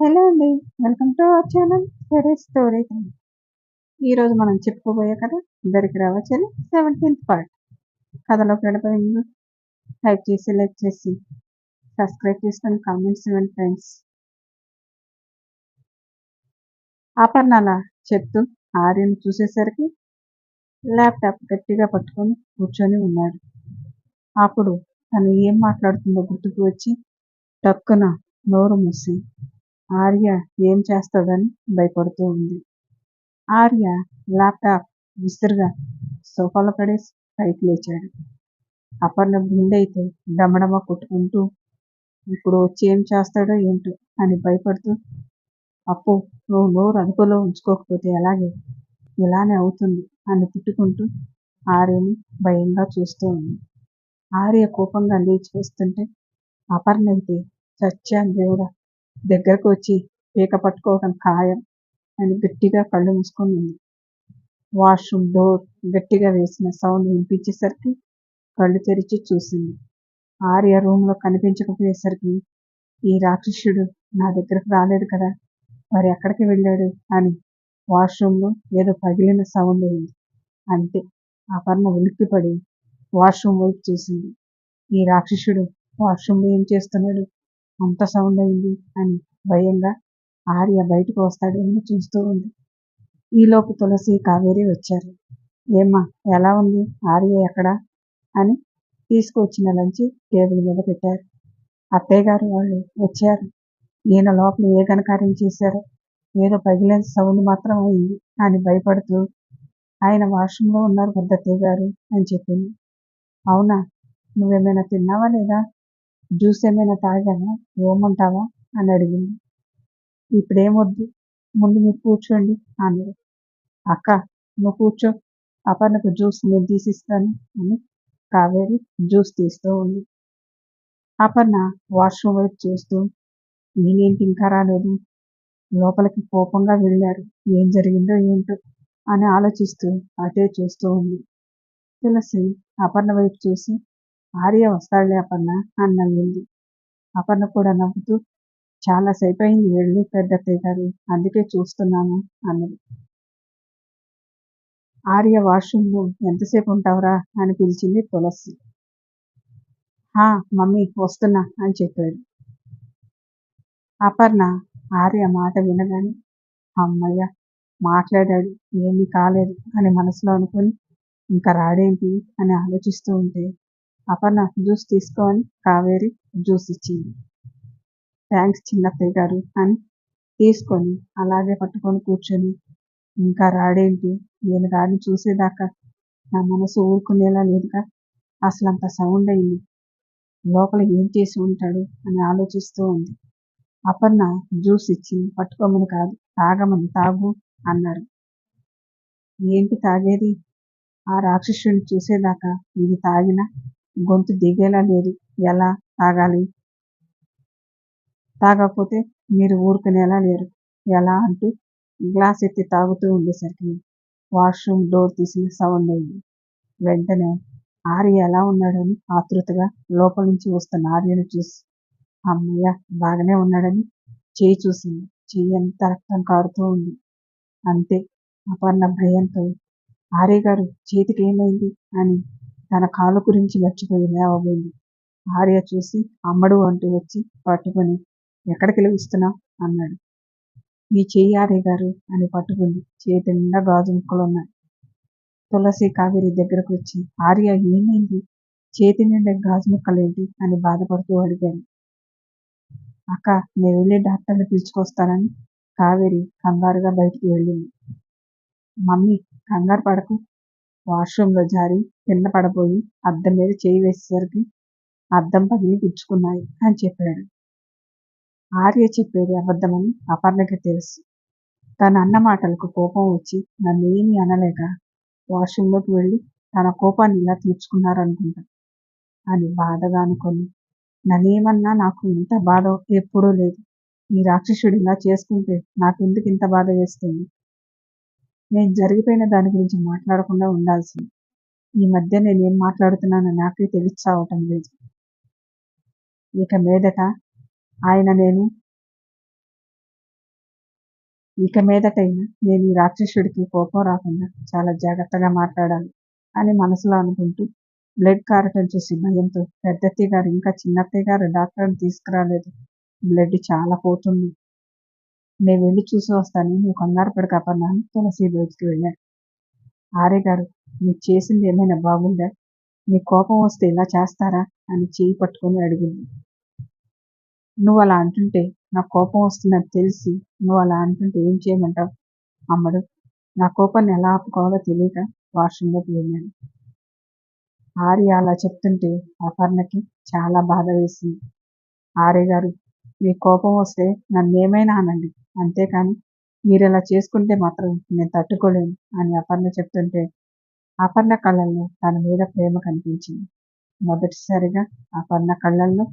Hello అండి. Welcome to our channel story story ఈరోజు మనం చెప్పుకోబోయే కథ ఇద్దరికి రావచ్చని సెవెంటీన్త్ పార్ట్ కథలోకి వెళ్ళిపోయే టైప్ చేసి లైక్ చేసి. సబ్స్క్రైబ్ చేసుకొని కామెంట్స్ ఇవ్వండి ఫ్రెండ్స్ అపర్ణాల చెప్తూ ఆర్యను చూసేసరికి ల్యాప్టాప్ గట్టిగా పట్టుకొని కూర్చొని ఉన్నాడు. అప్పుడు తను ఏం మాట్లాడుతుందో గుర్తుకు వచ్చి టక్కున నోరు మూసి ఆర్య ఏం చేస్తాడని భయపడుతూ ఉంది. ఆర్య ల్యాప్టాప్ విసురుగా సోఫాలో పడేసి పైకి లేచాడు. అపర్ణ గుండె అయితే డమడమ కొట్టుకుంటూ ఇప్పుడు వచ్చి ఏం చేస్తాడో ఏంటో అని భయపడుతూ అప్పు నువ్వు నోరు అదుపులో ఉంచుకోకపోతే ఎలాగే? ఇలానే అవుతుంది అని తిట్టుకుంటూ ఆర్యని భయంగా చూస్తూ ఉంది. ఆర్య కోపంగా లేచి వస్తుంటే అపర్ణ అయితే చచ్చాను దేవుడా దగ్గరకు వచ్చి పీక పట్టుకోవడం ఖాయం అని గట్టిగా కళ్ళు మూసుకొని ఉంది వాష్రూమ్ డోర్ గట్టిగా వేసిన సౌండ్ వినిపించేసరికి కళ్ళు తెరిచి చూసింది. ఆర్య రూమ్లో కనిపించకపోయేసరికి ఈ రాక్షసుడు నా దగ్గరకు రాలేదు కదా మరి ఎక్కడికి వెళ్ళాడు అని వాష్రూమ్లో ఏదో పగిలిన సౌండ్ అయింది. అంతే అపర్ణ ఉలిక్కిపడి వాష్రూమ్ వైపు చూసింది. ఈ రాక్షసుడు వాష్రూమ్లో ఏం చేస్తున్నాడు? అంత సౌండ్ అయింది అని భయంగా ఆర్య బయటకు వస్తాడేమో చూస్తూ ఉంది. ఈలోపు తులసి కావేరి వచ్చారు. ఏమ్మా ఎలా ఉంది? ఆర్య ఎక్కడా? అని తీసుకువచ్చిన లంచి టేబుల్ మీద పెట్టారు. అత్తయ్య గారు వాళ్ళు వచ్చారు. ఈయన లోపల ఏ ఘనకార్యం చేశారో ఏదో పగిలిన సౌండ్ మాత్రం అయింది అని భయపడుతూ ఆయన వాష్రూమ్లో ఉన్నారు పెద్దత్తయ్య గారు అని చెప్పింది. అవునా? నువ్వేమైనా తిన్నావా లేదా? జ్యూస్ ఏమైనా తాగానా? ఇవ్వమంటావా అని అడిగింది. ఇప్పుడేమొద్దు. ముందు మీరు కూర్చోండి అన్నాడు అక్క నువ్వు కూర్చో. అపర్ణకు జ్యూస్ నేను తీసిస్తాను అని కావేరి జ్యూస్ తీస్తూ ఉంది. అపర్ణ వాష్రూమ్ వైపు చూస్తూ నేనేంటి ఇంకా రాలేదు? లోపలికి కోపంగా వెళ్ళారు. ఏం జరిగిందో ఏంటో అని ఆలోచిస్తూ అటే చూస్తూ ఉంది. తులసి అపర్ణ వైపు చూసి ఆర్య వస్తాడులే అపర్ణ అని నవ్వింది అపర్ణ కూడా నవ్వుతూ చాలాసేపు అయింది వెళ్ళి పెద్దత్తయ్య గారు అందుకే చూస్తున్నాను అన్నది. ఆర్య వాష్రూమ్లో ఎంతసేపు ఉంటావురా అని పిలిచింది తులసి. హా మమ్మీ వస్తున్నా అని చెప్పాడు. అపర్ణ ఆర్య మాట వినగానే అమ్మయ్య మాట్లాడాడు ఏమీ కాలేదు అని మనసులో అనుకుని ఇంకా రాడేంటి అని ఆలోచిస్తూ ఉంటే అపర్ణ జ్యూస్ తీసుకో అని కావేరి జ్యూస్ ఇచ్చింది. థ్యాంక్స్ చిన్నత్తయ్య గారు అని తీసుకొని అలాగే పట్టుకొని కూర్చొని ఇంకా రాడేంటి? నేను రాని చూసేదాకా నా మనసు ఊరుకునేలా లేదుగా. అసలు అంత సౌండ్ అయింది. లోపల ఏం చేసి ఉంటాడు? అని ఆలోచిస్తూ ఉంది. అపర్ణ జ్యూస్ ఇచ్చి పట్టుకోమని కాదు. తాగమని తాగు అన్నారు ఏంటి తాగేది? ఆ రాక్షసుని చూసేదాకా ఇది తాగినా గొంతు దిగేలా లేదు ఎలా తాగాలి? తాగకపోతే మీరు ఊరుకునేలా లేరు. ఎలా అంటూ గ్లాస్ ఎత్తి తాగుతూ ఉండేసరికి వాష్రూమ్ డోర్ తీసిన సౌండ్ అయింది. వెంటనే ఆర్య ఎలా ఉన్నాడని ఆతృతగా లోపల నుంచి వస్తున్న ఆర్యను చూసి అమ్మయ్య బాగానే ఉన్నాడని చేయి చూసింది. చెయ్యి ఎంత రక్తం కారుతూ ఉంది? అంతే అపర్ణ భయంతో ఆర్య గారు చేతికి ఏమైంది? అని తన కాలు గురించి మర్చిపోయి లేవబోయింది. ఆర్య చూసి అమ్మడు అంటూ వచ్చి పట్టుకొని ఎక్కడికి లభిస్తున్నావు అన్నాడు. మీ చెయ్యి ఆర్య గారు అని పట్టుకుంది. చేతి నిండా గాజు ముక్కలు ఉన్నాయి తులసి కావేరి దగ్గరకు వచ్చి ఆర్య ఏమైంది? చేతి నిండా గాజు ముక్కలేంటి? అని బాధపడుతూ అడిగాను. అక్క నేను వెళ్ళి డాక్టర్ని పిలుచుకొస్తానని కావేరి కంగారుగా బయటికి వెళ్ళింది. మమ్మీ కంగారు పడకు. వాష్రూమ్లో జారి కింద పడబోయి అద్దం మీద చేయి వేసేసరికి అద్దం పగిలి పుచ్చుకున్నాయి అని చెప్పాడు. ఆర్య చెప్పేది అబద్ధమని అపర్ణకి తెలుసు. తన అన్న మాటలకు కోపం వచ్చి నన్ను ఏమి అనలేక వాష్రూమ్లోకి వెళ్ళి తన కోపాన్ని ఇలా తీర్చుకున్నారనుకుంటా అని బాధగా అనుకొని నన్నేమన్నా నాకు ఇంత బాధ ఎప్పుడూ లేదు. ఈ రాక్షసుడు ఇలా చేసుకుంటే నాకెందుకు ఇంత బాధ వేస్తుంది? నేను జరిగిపోయిన దాని గురించి మాట్లాడకుండా ఉండాల్సింది. ఈ మధ్య నేనేం మాట్లాడుతున్నానో నాకే తెలిసి చావటం లేదు. ఇక మీదట ఆయన నేను ఇక మీదటైనా నేను ఈ రాక్షసుడికి కోపం రాకుండా చాలా జాగ్రత్తగా మాట్లాడాలి అని మనసులో అనుకుంటూ బ్లడ్ కారటం చూసి భయంతో పెద్దత్తయ్య గారు ఇంకా చిన్నత్తయ్య గారు డాక్టర్ని తీసుకురాలేదు. బ్లడ్ చాలా పోతుంది. నేను వెళ్ళి చూసి వస్తాను. నువ్వు కంగారు అపర్ణ తులసి బయటికి వెళ్ళాడు ఆర్య గారు మీరు చేసింది ఏమైనా బాగుందా? మీ కోపం వస్తే ఇలా చేస్తారా? అని చేయి పట్టుకొని అడిగింది. నువ్వు అలా అంటుంటే నాకు కోపం వస్తుందని తెలిసి నువ్వు అలా అంటుంటే ఏం చేయమంటావు? అమ్మడు. నా కోపాన్ని ఎలా ఆపుకోవాలో తెలియక వాష్రూమ్లోకి వెళ్ళాను. ఆర్య అలా చెప్తుంటే అపర్ణకి చాలా బాధ వేసింది. ఆర్య గారు మీ కోపం వస్తే నన్ను ఏమైనా అనండి. అంతేకాని మీరు ఇలా చేసుకుంటే మాత్రం నేను తట్టుకోలేను అని అపర్ణ చెప్తుంటే అపర్ణ కళ్ళల్లో తన మీద ప్రేమ కనిపించింది. మొదటిసారిగా అపర్ణ కళ్ళల్లో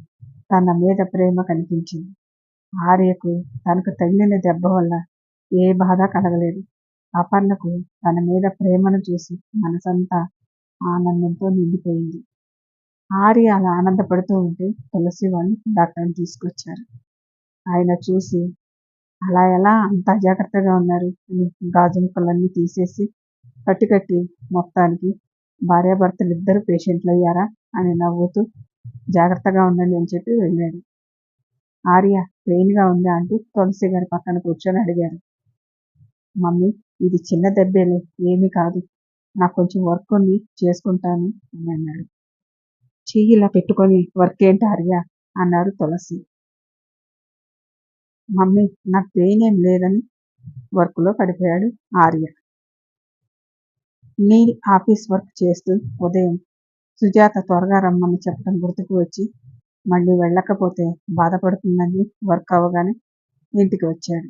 తన మీద ప్రేమ కనిపించింది. ఆర్యకు తనకు తగిలిన దెబ్బ వల్ల ఏ బాధ కలగలేదు. అపర్ణకు తన మీద ప్రేమను చూసి మనసంతా ఆనందంతో నిండిపోయింది. ఆర్య అలా ఆనందపడుతూ ఉంటే తులసి వాళ్ళు డాక్టర్ని తీసుకొచ్చారు. ఆయన చూసి అలా ఎలా అంత జాగ్రత్తగా ఉన్నారు? అని గాజు ముక్కలన్నీ తీసేసి కట్టి కట్టి మొత్తానికి భార్యాభర్తలు ఇద్దరు పేషెంట్లు అయ్యారా? అని నవ్వుతూ జాగ్రత్తగా ఉండండి అని చెప్పి వెళ్ళాడు. ఆర్య పెయిన్గా ఉందా? అంటూ తులసి గారి పక్కన కూర్చొని అడిగారు. మమ్మీ ఇది చిన్న దెబ్బేలే ఏమీ కాదు. నాకు కొంచెం వర్క్ ఉంది చేసుకుంటాను అని అన్నాడు. చెయ్యి ఇలా పెట్టుకొని వర్క్ ఏంటి ఆర్య? అన్నారు తులసి. మమ్మీ నాకు పెయిన్ ఏం లేదని వర్క్లో పడిపోయాడు ఆర్య. నీల్ ఆఫీస్ వర్క్ చేస్తూ ఉదయం సుజాత త్వరగా రమ్మని చెప్పడం గుర్తుకు వచ్చి మళ్ళీ వెళ్ళకపోతే బాధపడుతుందని వర్క్ అవ్వగానే ఇంటికి వచ్చాడు.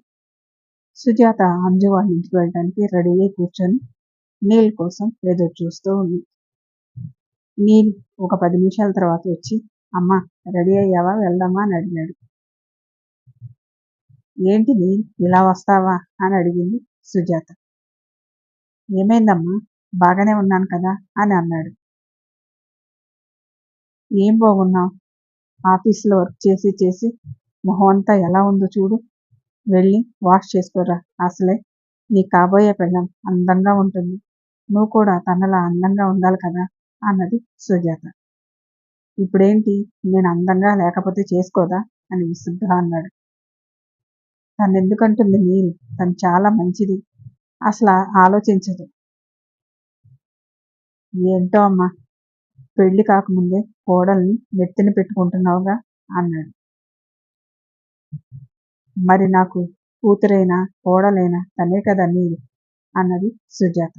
సుజాత అంజు వాళ్ళ ఇంటికి వెళ్ళడానికి రెడీ అయి కూర్చొని నీల్ కోసం ఏదో చూస్తూ ఉంది. నీల్ ఒక పది నిమిషాల తర్వాత వచ్చి అమ్మ రెడీ అయ్యావా? వెళ్దామా? అని అడిగాడు ఏంటి నీల్ ఇలా వస్తావా? అని అడిగింది సుజాత. ఏమైందమ్మా? బాగానే ఉన్నాను కదా? అని అన్నాడు. ఏం బాగున్నావు? ఆఫీస్లో వర్క్ చేసి చేసి మొహం అంతా ఎలా ఉందో చూడు. వెళ్ళి వాష్ చేసుకోరా? అసలే నీ కాబోయే పెళ్ళం అందంగా ఉంటుంది. నువ్వు కూడా తనలా అందంగా ఉండాలి కదా? అన్నది సుజాత. ఇప్పుడేంటి? నేను అందంగా లేకపోతే చేసుకోదా? అని విసుగ్గా అన్నాడు. తను ఎందుకంటుంది నీరు తను చాలా మంచిది. అసలు ఆలోచించదు. ఏంటో అమ్మా? పెళ్ళి కాకముందే కోడల్ని నెత్తిన పెట్టుకుంటున్నావుగా? అన్నాడు. మరి నాకు కూతురైనా కోడలైనా తనే కదా నీరు అన్నది సుజాత.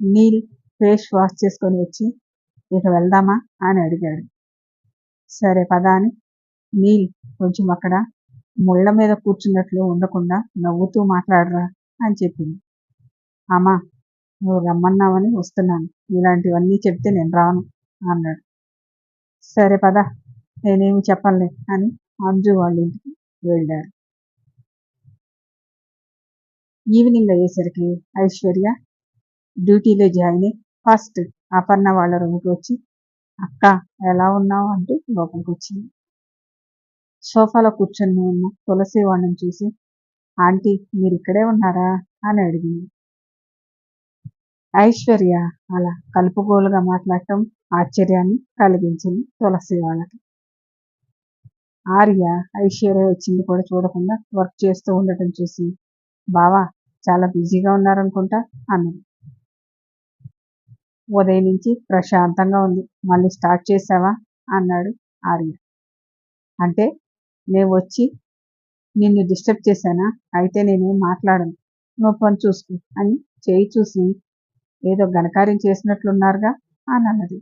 నీల్ ఫేస్ వాష్ చేసుకొని వచ్చి ఇక వెళ్దామా అని అడిగాడు. సరే పదా అని నీల్ కొంచెం అక్కడ ముళ్ళ మీద కూర్చున్నట్లు ఉండకుండా నవ్వుతూ మాట్లాడరా అని చెప్పింది. అమ్మా నువ్వు రమ్మన్నావని వస్తున్నాను. ఇలాంటివన్నీ చెప్తే నేను రాను అన్నాడు. సరే పద నేనేమి చెప్పలే అని అంజు వాళ్ళ ఇంటికి వెళ్ళారు ఈవినింగ్ అయ్యేసరికి ఐశ్వర్య డ్యూటీలో జాయిన్ అయ్యి ఫస్ట్ అపర్ణ వాళ్ళ రూమ్కి వచ్చి అక్క ఎలా ఉన్నావు? అంటూ లోపలికి వచ్చింది. సోఫాలో కూర్చొని ఉన్న తులసి వాళ్ళని చూసి ఆంటీ మీరు ఇక్కడే ఉన్నారా? అని అడిగింది. ఐశ్వర్య అలా కలుపుగోలుగా మాట్లాడటం ఆశ్చర్యాన్ని కలిగించింది తులసి వాళ్ళకి. ఆర్య ఐశ్వర్య వచ్చింది కూడా చూడకుండా వర్క్ చేస్తూ ఉండటం చూసి బావా చాలా బిజీగా ఉన్నారనుకుంటా అన్నది. ఉదయం నుంచి ప్రశాంతంగా ఉంది. మళ్ళీ స్టార్ట్ చేసావా? అన్నాడు ఆర్య. అంటే నేను వచ్చి నిన్ను డిస్టర్బ్ చేశానా? అయితే నేనేం మాట్లాడను. నువ్వు పని చూసుకో అని చేయి చూసి ఏదో ఘనకార్యం చేసినట్లున్నారుగా అని అన్నది.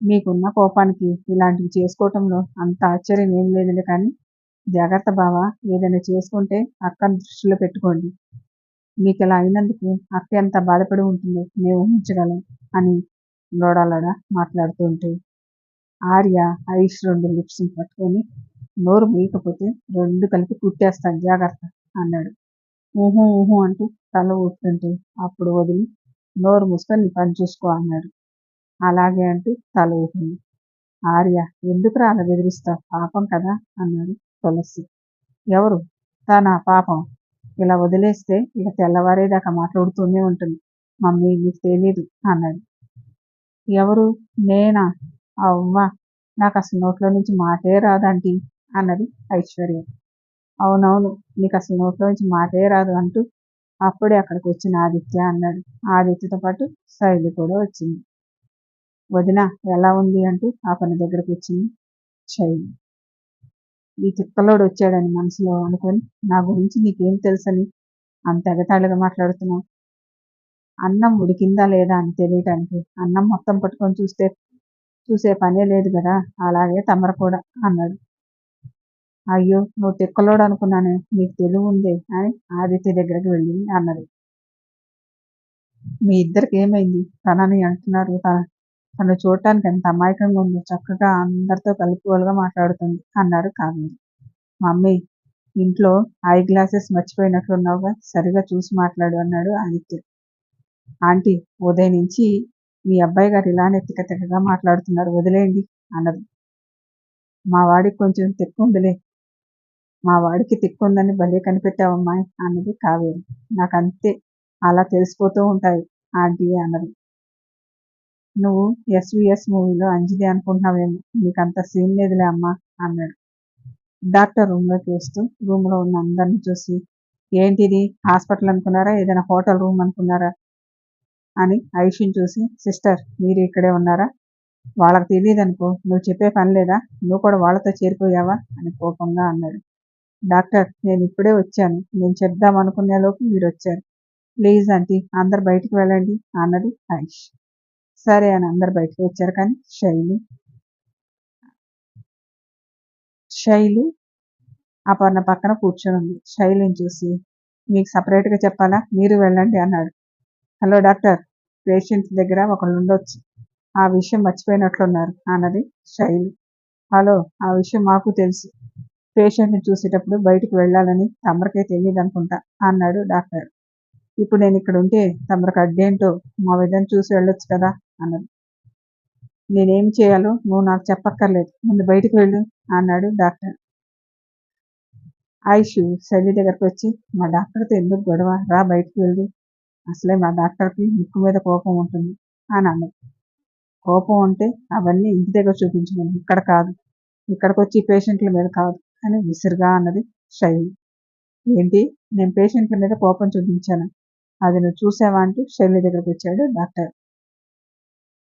మీకున్న కోపానికి ఇలాంటివి చేసుకోవటంలో అంత ఆశ్చర్యం ఏం లేదులే కానీ జాగ్రత్త బావా ఏదైనా చేసుకుంటే అక్కను దృష్టిలో పెట్టుకోండి. మీకు ఇలా అయినందుకు అక్క ఎంత బాధపడి ఉంటుందో మేము ఊహించగలం అని లోడాలడ మాట్లాడుతుంటే ఆర్య ఐష్ రెండు లిప్స్ పట్టుకొని నోరు మీయకపోతే రెండు కలిపి కుట్టేస్తాను జాగ్రత్త అన్నాడు. ఊహు ఊహు అంటూ తల ఊపుతుంటే అప్పుడు వదిలి నోరు మూసుకొని నీ పని చూసుకో అన్నాడు. అలాగే అంటూ తల ఊపింది. ఆర్య ఎందుకు అలా బెదిరిస్తావు? పాపం కదా అన్నాడు తులసి. ఎవరు? తన పాపం? ఇలా వదిలేస్తే ఇక తెల్లవారేదాకా మాట్లాడుతూనే ఉంటుంది. మమ్మీ నీకు తెలీదు అన్నాడు. ఎవరు? నేనా? అవ్వ నాకు అసలు నోట్లో నుంచి మాటే రాదంటీ అన్నది ఐశ్వర్య. అవునవును నీకు అసలు నోట్లో నుంచి మాటే రాదు అంటూ అప్పుడే అక్కడికి వచ్చిన ఆదిత్య అన్నాడు. ఆదిత్యతో పాటు శైలి కూడా వచ్చింది. వదిన ఎలా ఉంది? అంటూ ఆ పని దగ్గరకు వచ్చింది శైలి. ఈ తిక్కలోడు వచ్చాడని మనసులో అనుకొని నా గురించి నీకేం తెలుసని అంత ఎగతాళిగా మాట్లాడుతున్నావు? అన్నం ఉడికిందా లేదా అని తెలియటానికి అన్నం మొత్తం పట్టుకొని చూస్తే చూసే పనే లేదు కదా అలాగే తమర కూడా అన్నాడు. అయ్యో నువ్వు తిక్కలోడు అనుకున్నాను నీకు తెలివి ఉందే అని ఆదిత్య దగ్గరికి వెళ్ళింది అన్నది. మీ ఇద్దరికి ఏమైంది? తనని అంటున్నారు తన తను చూడటానికి ఎంత అమాయకంగా ఉందో చక్కగా అందరితో కలుపుకోలుగా మాట్లాడుతుంది అన్నాడు కావేరి మమ్మీ ఇంట్లో ఐ గ్లాసెస్ మర్చిపోయినట్లున్నావుగా సరిగా చూసి మాట్లాడు అన్నాడు ఆదిత్య. ఆంటీ ఉదయం నుంచి మీ అబ్బాయి గారు ఇలానే తిక్కతిక్కగా మాట్లాడుతున్నారు వదిలేయండి అన్నది. మా వాడికి కొంచెం తిక్కుందిలే మా వాడికి తిక్కుందని భలే కనిపెట్టావమ్మాయి అన్నది కావేరి. నాకంతే అలా తెలిసిపోతూ ఉంటాయి ఆంటీ అన్నది. నువ్వు ఎస్విఎస్ మూవీలో అంజలి అనుకుంటున్నావేమో. నీకు అంత సీన్ లేదులే అమ్మా అన్నాడు. డాక్టర్ రూమ్లోకి వేస్తూ రూమ్లో ఉన్న అందరిని చూసి ఏంటిది? హాస్పిటల్ అనుకున్నారా? ఏదైనా హోటల్ రూమ్ అనుకున్నారా? అని ఐషిని చూసి సిస్టర్ మీరు ఇక్కడే ఉన్నారా? వాళ్ళకి తెలియదు అనుకో నువ్వు చెప్పే పని లేదా? నువ్వు కూడా వాళ్ళతో చేరిపోయావా? అని కోపంగా అన్నాడు. డాక్టర్ నేను ఇప్పుడే వచ్చాను. నేను చెప్దాం అనుకునే లోపు మీరు వచ్చారు. ప్లీజ్ ఆంటీ అందరు బయటికి వెళ్ళండి అన్నది ఐష్. సరే అని అందరు బయటకు వచ్చారు కానీ శైలి శైలు అపర్ణ పక్కన కూర్చొని ఉంది. శైలిని చూసి మీకు సపరేట్గా చెప్పాలా? మీరు వెళ్ళండి అన్నాడు. హలో డాక్టర్ పేషెంట్ దగ్గర ఒకళ్ళు ఉండొచ్చు. ఆ విషయం మర్చిపోయినట్లున్నారు అన్నది శైలి. హలో ఆ విషయం మాకు తెలుసు. పేషెంట్ని చూసేటప్పుడు బయటికి వెళ్ళాలని తమరికే తెలియదు అనుకుంటా అన్నాడు డాక్టర్. ఇప్పుడు నేను ఇక్కడ ఉంటే తమరికి అడ్డేంటో మా విధంగా చూసి వెళ్ళొచ్చు కదా అన్నది నేనేం చేయాలో నువ్వు నాకు చెప్పక్కర్లేదు. ముందు బయటికి వెళ్ళు అన్నాడు డాక్టర్. ఆయుష్ శైలి దగ్గరకు వచ్చి మా డాక్టర్తో ఎందుకు గొడవ? రా బయటికి వెళ్ళు. అసలే మా డాక్టర్కి ముక్కు మీద కోపం ఉంటుంది అని అన్నది కోపం ఉంటే అవన్నీ ఇంటి దగ్గర చూపించమని ఇక్కడ కాదు ఇక్కడికి వచ్చి పేషెంట్ల మీద కాదు అని విసురుగా అన్నది శైలి. ఏంటి? నేను పేషెంట్ల మీద కోపం చూపించాను? అది నువ్వు చూసావా అంటూ శైలి దగ్గరకు వచ్చాడు డాక్టర్.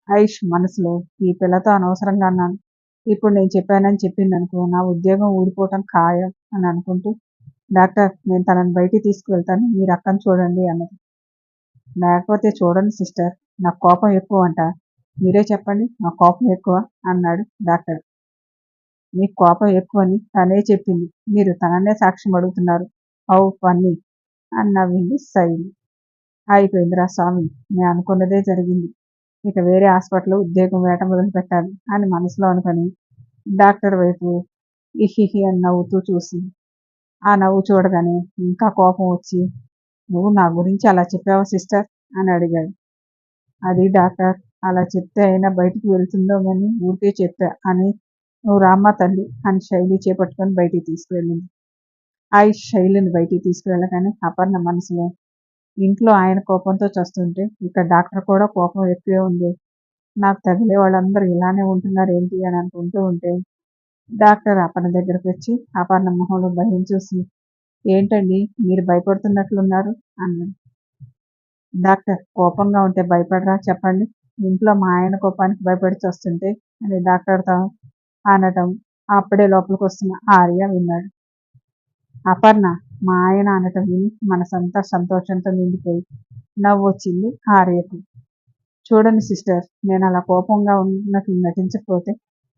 ఐష్ మనసులో ఈ పిల్లతో అనవసరంగా అన్నాను. ఇప్పుడు నేను చెప్పానని చెప్పింది అనుకో నా ఉద్యోగం ఊడిపోవటం ఖాయం అని అనుకుంటూ డాక్టర్ నేను తనని బయటికి తీసుకువెళ్తాను. మీరు అక్కని చూడండి అన్నది. లేకపోతే చూడండి సిస్టర్ నాకు కోపం ఎక్కువ అంట. మీరే చెప్పండి నా కోపం ఎక్కువ అన్నాడు డాక్టర్. మీకు కోపం ఎక్కువని తనే చెప్పింది. మీరు తననే సాక్ష్యం అడుగుతున్నారు. అవు పన్ని అని నవ్వింది సైన్ అయిపోయిందిరా స్వామి నేను అనుకున్నదే జరిగింది. ఇక వేరే హాస్పిటల్లో ఉద్యోగం వేట మొదలు పెట్టాలి అని మనసులో అనుకొని డాక్టర్ వైపు ఇహిహి అని నవ్వుతూ చూసి ఆ నవ్వు చూడగానే ఇంకా కోపం వచ్చి నువ్వు నా గురించి అలా చెప్పావా సిస్టర్? అని అడిగాడు. అది డాక్టర్ అలా చెప్తే అయినా బయటికి వెళ్తుందో అని ఊరికే చెప్పా అని నువ్వు రామ్మ తల్లి అని శైలి చేపట్టుకొని బయటికి తీసుకువెళ్ళింది. ఆ శైలిని బయటికి తీసుకువెళ్ళగానే అపర్ణ మనసులో ఇంట్లో ఆయన కోపంతో చస్తుంటే ఇక్కడ డాక్టర్ కూడా కోపం ఎక్కువే ఉంది. నాకు తగిలే వాళ్ళందరూ ఇలానే ఉంటున్నారు ఏంటి అని అనుకుంటూ ఉంటే డాక్టర్ అపర్ణ దగ్గరకు వచ్చి అపర్ణ మొహంలో భయం చూసి ఏంటండి మీరు భయపడుతున్నట్లున్నారు? అన్నాడు. డాక్టర్ కోపంగా ఉంటే భయపడరా? చెప్పండి. ఇంట్లో మా ఆయన కోపానికి భయపడి వస్తుంటే అని డాక్టర్తో అనటం అప్పుడే లోపలికి వస్తున్న ఆర్య విన్నాడు. అపర్ణ మా ఆయన అనటం విని మనసంతా సంతోషంతో నిండిపోయి నవ్వు వచ్చింది ఆర్యకు చూడండి సిస్టర్ నేను అలా కోపంగా ఉన్నట్లు నటించకపోతే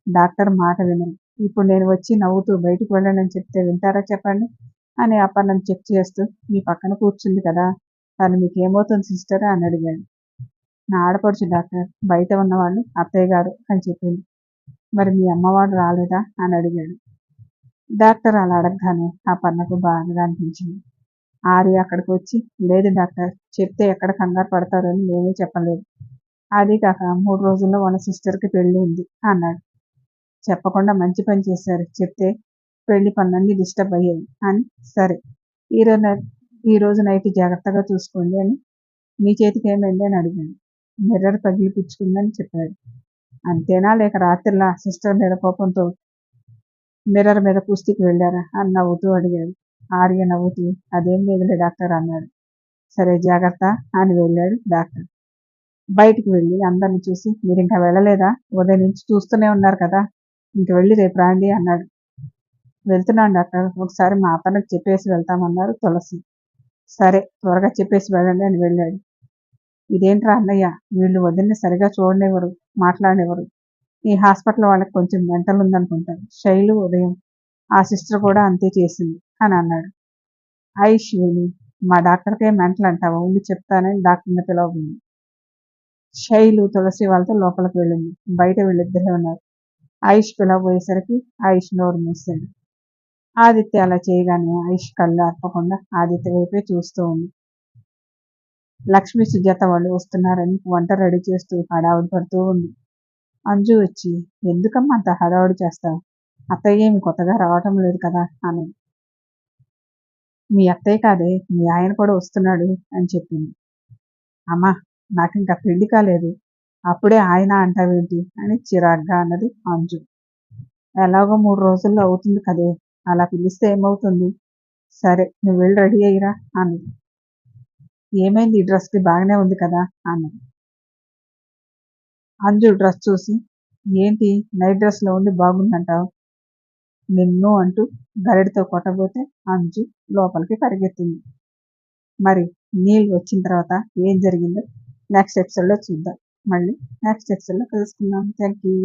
డాక్టర్ మాట వినను ఇప్పుడు నేను వచ్చి నవ్వుతూ బయటికి వెళ్ళనని చెప్తే వింటారా చెప్పండి? అని అపర్ణను చెక్ చేస్తూ మీ పక్కన కూర్చుంది కదా తను మీకు ఏమవుతుంది సిస్టర్? అని అడిగాడు. నా ఆడపడుచు డాక్టర్ బయట ఉన్నవాళ్ళు అత్తయ్య గారు అని చెప్పింది. మరి మీ అమ్మవాడు రాలేదా? అని అడిగాడు. డాక్టర్ అలా అడగగానే ఆ పన్నకు బాగా అనిపించింది. ఆర్య అక్కడికి వచ్చి లేదు డాక్టర్ చెప్తే ఎక్కడ కంగారు పడతారు అని మేమే చెప్పలేదు. అది కాక మూడు రోజుల్లో మన సిస్టర్కి పెళ్ళి ఉంది అన్నాడు. చెప్పకుండా మంచి పని చేశారు. చెప్తే పెళ్ళి పనులన్నీ డిస్టర్బ్ అయ్యాయి. అని సరే. ఈరోజు ఈరోజు నైట్ జాగ్రత్తగా చూసుకోండి అని మీ చేతికి ఏమైంది అని అడిగాను మిర్రర్ పగిలిపించుకుందని చెప్పాడు. అంతేనా? లేక రాత్రిలా సిస్టర్ మీద మిర్రర్ మీద పుస్తకి వెళ్ళారా? అని నవ్వుతూ అడిగాడు. ఆర్య నవ్వుతూ అదేం లేదులే డాక్టర్ అన్నాడు. సరే జాగ్రత్త అని వెళ్ళాడు డాక్టర్. బయటికి వెళ్ళి అందరిని చూసి మీరు ఇంకా వెళ్ళలేదా? ఉదయం నుంచి చూస్తూనే ఉన్నారు కదా. ఇంక వెళ్ళి రేపు రాండి అన్నాడు. వెళ్తున్నాను డాక్టర్. ఒకసారి మా అతనికి చెప్పేసి వెళ్తామన్నారు తులసి. సరే త్వరగా చెప్పేసి వెళ్ళండి అని వెళ్ళాడు. ఇదేంట్రా అన్నయ్య? వీళ్ళు వదిలిని సరిగా చూడనివ్వరు మాట్లాడనివ్వరు. ఈ హాస్పిటల్ వాళ్ళకి కొంచెం మెంటల్ ఉందనుకుంటాను. శైలు ఉదయం ఆ సిస్టర్ కూడా అంతే చేసింది అని అన్నాడు. ఆయుష్ విని మా డాక్టర్కే మెంటల్ అంటావా? ఉండి చెప్తానని డాక్టర్ని పిలవబోయింది శైలు తులసి వాళ్ళతో లోపలికి వెళ్ళింది. బయట వీళ్ళిద్దరే ఉన్నారు. ఆయుష్ పిలవబోయేసరికి ఆయుష్ నోరు మూసాడు ఆదిత్య అలా చేయగానే ఆయుష్ కళ్ళు ఆర్పకుండా ఆదిత్య వైపే చూస్తూ ఉంది. లక్ష్మి సుజాత వాళ్ళు వస్తున్నారని వంట రెడీ చేస్తూ హడావుడి పడుతూ ఉంది. అంజు వచ్చి ఎందుకమ్మా అంత హడావుడి చేస్తావు? అత్తయ్య ఏమి కొత్తగా రావటం లేదు కదా అని. మీ అత్తయ్య కాదే మీ ఆయన కూడా వస్తున్నాడు అని చెప్పింది. అమ్మా నాకు ఇంకా పెళ్ళి కాలేదు. అప్పుడే ఆయన అంటావేంటి? అని చిరాగ్గా అన్నది అంజు. ఎలాగో మూడు రోజుల్లో అవుతుంది కదే అలా పిలిస్తే ఏమవుతుంది? సరే నువ్వు వెళ్ళి రెడీ అయ్యిరా అన్నది. ఏమైంది? ఈ డ్రెస్కి బాగానే ఉంది కదా అన్నది. అంజు డ్రెస్ చూసి ఏంటి నైట్ డ్రెస్లో ఉండి బాగుందంటావు? నిన్ను అంటూ గరిడితో కొట్టబోతే అంజు లోపలికి పరిగెత్తింది. మరి నీళ్ళు వచ్చిన తర్వాత ఏం జరిగిందో నెక్స్ట్ ఎపిసోడ్లో చూద్దాం. మళ్ళీ నెక్స్ట్ ఎపిసోడ్లో కలుసుకుందాం. Thank you